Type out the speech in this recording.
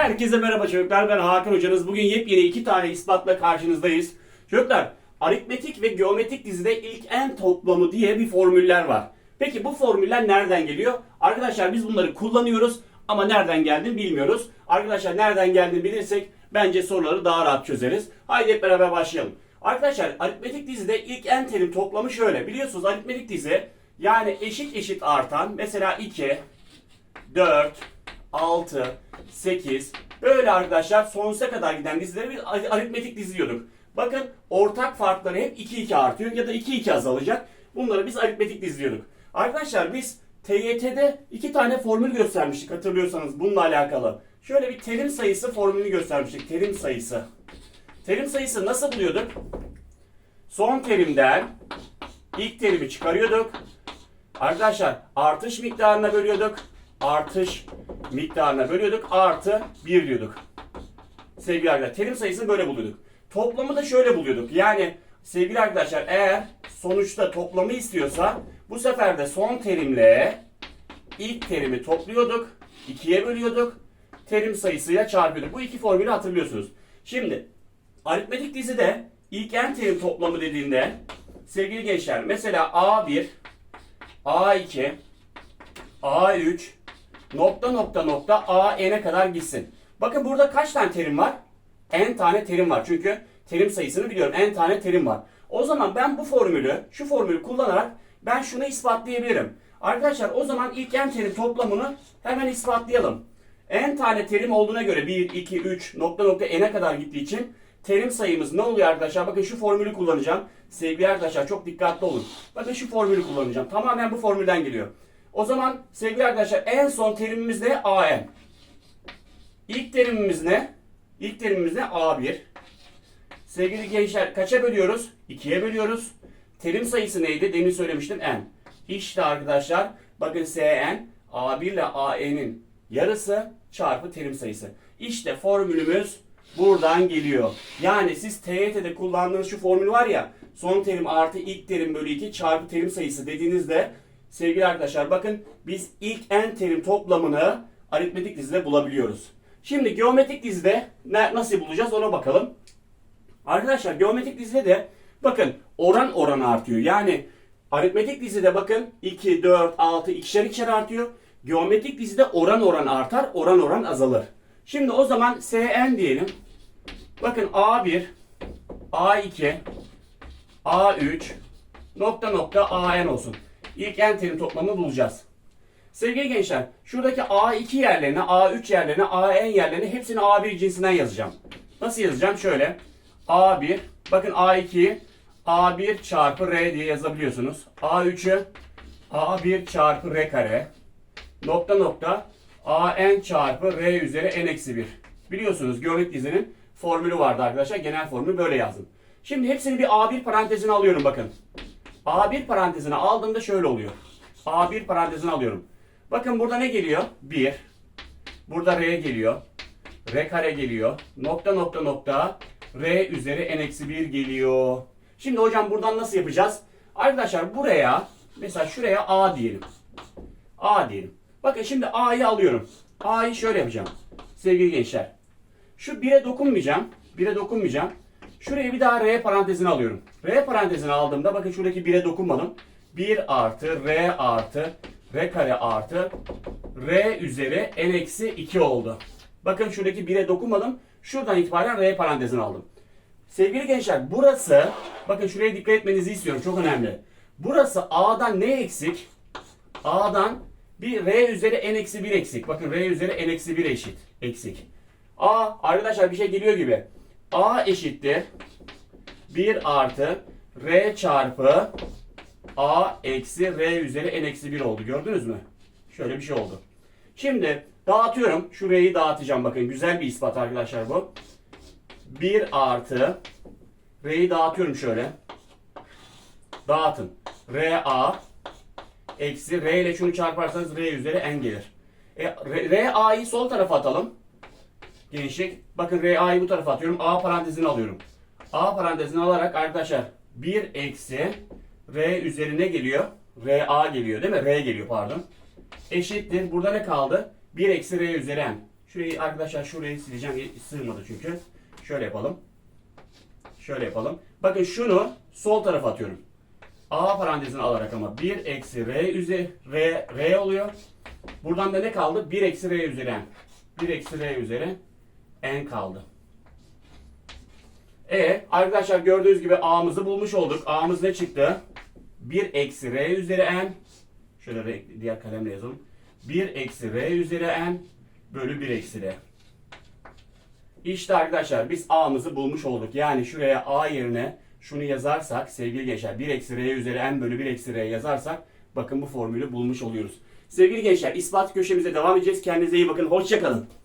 Herkese merhaba çocuklar. Ben Hakan hocanız. Bugün yepyeni iki tane ispatla karşınızdayız. Çocuklar, aritmetik ve geometrik dizide ilk en toplamı diye bir formüller var. Peki bu formüller nereden geliyor? Arkadaşlar biz bunları kullanıyoruz ama nereden geldiğini bilmiyoruz. Arkadaşlar nereden geldiğini bilirsek bence soruları daha rahat çözeriz. Haydi hep beraber başlayalım. Arkadaşlar aritmetik dizide ilk en terim toplamı şöyle. Biliyorsunuz aritmetik dizi yani eşit eşit artan mesela 2, 4, 6, 8 böyle arkadaşlar sonsuza kadar giden dizileri biz ar- aritmetik dizi diyorduk. Bakın ortak farkları hep 2 2 artıyor ya da 2 2 azalacak. Bunları biz aritmetik dizi diyorduk. Arkadaşlar biz TYT'de iki tane formül göstermiştik hatırlıyorsanız bununla alakalı. Şöyle bir terim sayısı formülünü göstermiştik. Terim sayısı. Terim sayısı nasıl buluyorduk? Son terimden ilk terimi çıkarıyorduk. Arkadaşlar artış miktarına bölüyorduk. Artış miktarına bölüyorduk. Artı 1 diyorduk. Sevgili arkadaşlar terim sayısını böyle buluyorduk. Toplamı da şöyle buluyorduk. Yani sevgili arkadaşlar eğer sonuçta toplamı istiyorsa bu sefer de son terimle ilk terimi topluyorduk. ikiye bölüyorduk. Terim sayısıyla çarpıyorduk. Bu iki formülü hatırlıyorsunuz. Şimdi aritmetik dizide ilk en terim toplamı dediğinde sevgili gençler mesela A1 A2 A3 nokta nokta nokta A n'e kadar gitsin. Bakın burada kaç tane terim var? N tane terim var. Çünkü terim sayısını biliyorum. N tane terim var. O zaman ben bu formülü, şu formülü kullanarak ben şunu ispatlayabilirim. Arkadaşlar o zaman ilk n terim toplamını hemen ispatlayalım. N tane terim olduğuna göre 1, 2, 3 nokta nokta n'e kadar gittiği için terim sayımız ne oluyor arkadaşlar? Bakın şu formülü kullanacağım. Sevgili arkadaşlar çok dikkatli olun. Bakın şu formülü kullanacağım. Tamamen bu formülden geliyor. O zaman sevgili arkadaşlar en son terimimiz ne? AN. İlk terimimiz ne? İlk terimimiz ne? A1. Sevgili gençler kaça bölüyoruz? 2'ye bölüyoruz. Terim sayısı neydi? Demin söylemiştim n. İşte arkadaşlar bakın Sn A1 ile AN'in yarısı çarpı terim sayısı. İşte formülümüz buradan geliyor. Yani siz TYT'de kullandığınız şu formül var ya son terim artı ilk terim bölü 2 çarpı terim sayısı dediğinizde sevgili arkadaşlar bakın biz ilk n terim toplamını aritmetik dizide bulabiliyoruz. Şimdi geometrik dizide nasıl bulacağız ona bakalım. Arkadaşlar geometrik dizide de bakın oran oran artıyor. Yani aritmetik dizide bakın 2, 4, 6 ikişer ikişer artıyor. Geometrik dizide oran oran artar, oran oran azalır. Şimdi o zaman Sn diyelim. Bakın A1, A2, A3, nokta nokta AN olsun. İlk n terim toplamını bulacağız. Sevgili gençler, şuradaki A2 yerlerine, A3 yerlerine, AN yerlerine hepsini A1 cinsinden yazacağım. Nasıl yazacağım? Şöyle. A1, bakın A2'yi A1 çarpı R diye yazabiliyorsunuz. A3'ü A1 çarpı R kare. Nokta nokta AN çarpı R üzeri N eksi 1. Biliyorsunuz geometrik dizinin formülü vardı arkadaşlar. Genel formülü böyle yazdım. Şimdi hepsini bir A1 parantezine alıyorum bakın. A1 parantezine aldığımda şöyle oluyor. A1 parantezine alıyorum. Bakın burada ne geliyor? 1. Burada R geliyor. R kare geliyor. Nokta nokta nokta. R üzeri n eksi 1 geliyor. Şimdi hocam buradan nasıl yapacağız? Arkadaşlar buraya mesela şuraya A diyelim. A diyelim. Bakın şimdi A'yı alıyorum. A'yı şöyle yapacağım. Sevgili gençler. Şu 1'e dokunmayacağım. 1'e dokunmayacağım. Şuraya bir daha R parantezine alıyorum. R parantezine aldığımda bakın şuradaki 1'e dokunmadım. 1 artı R artı R kare artı R üzeri N eksi 2 oldu. Bakın şuradaki 1'e dokunmadım. Şuradan itibaren R parantezine aldım. Sevgili gençler burası bakın şuraya dikkat etmenizi istiyorum. Çok önemli. Burası A'dan ne eksik? A'dan bir R üzeri N eksi 1 eksik. Bakın R üzeri N eksi 1 eşit. Eksik. A arkadaşlar bir şey geliyor gibi. A eşittir 1 artı R çarpı A eksi R üzeri N eksi 1 oldu. Gördünüz mü? Şöyle bir şey oldu. Şimdi dağıtıyorum. Şu R'yi dağıtacağım. Bakın güzel bir ispat arkadaşlar bu. 1 artı R'yi dağıtıyorum şöyle. Dağıtın. R A eksi R ile şunu çarparsanız R üzeri N gelir. E, R, R A'yı sol tarafa atalım. Gençlik. Bakın R A'yı bu tarafa atıyorum. A parantezini alıyorum. A parantezini alarak arkadaşlar 1 eksi R üzerine geliyor. R A geliyor değil mi? R geliyor pardon. Eşittir. Burada ne kaldı? 1 eksi R üzeri. Şurayı arkadaşlar şurayı sileceğim. Sığmadı çünkü. Şöyle yapalım. Şöyle yapalım. Bakın şunu sol tarafa atıyorum. A parantezini alarak ama 1 eksi R üzeri R, R oluyor. Buradan da ne kaldı? 1 eksi R üzeri N. 1 eksi R üzeri N kaldı. E arkadaşlar gördüğünüz gibi A'mızı bulmuş olduk. A'mız ne çıktı? 1 eksi R üzeri N. Şöyle diğer kalemle yazalım. 1 eksi R üzeri N bölü 1 eksi R. İşte arkadaşlar biz A'mızı bulmuş olduk. Yani şuraya A yerine şunu yazarsak sevgili gençler 1 eksi R üzeri N bölü 1 eksi R yazarsak bakın bu formülü bulmuş oluyoruz. Sevgili gençler ispat köşemize devam edeceğiz. Kendinize iyi bakın. Hoşçakalın.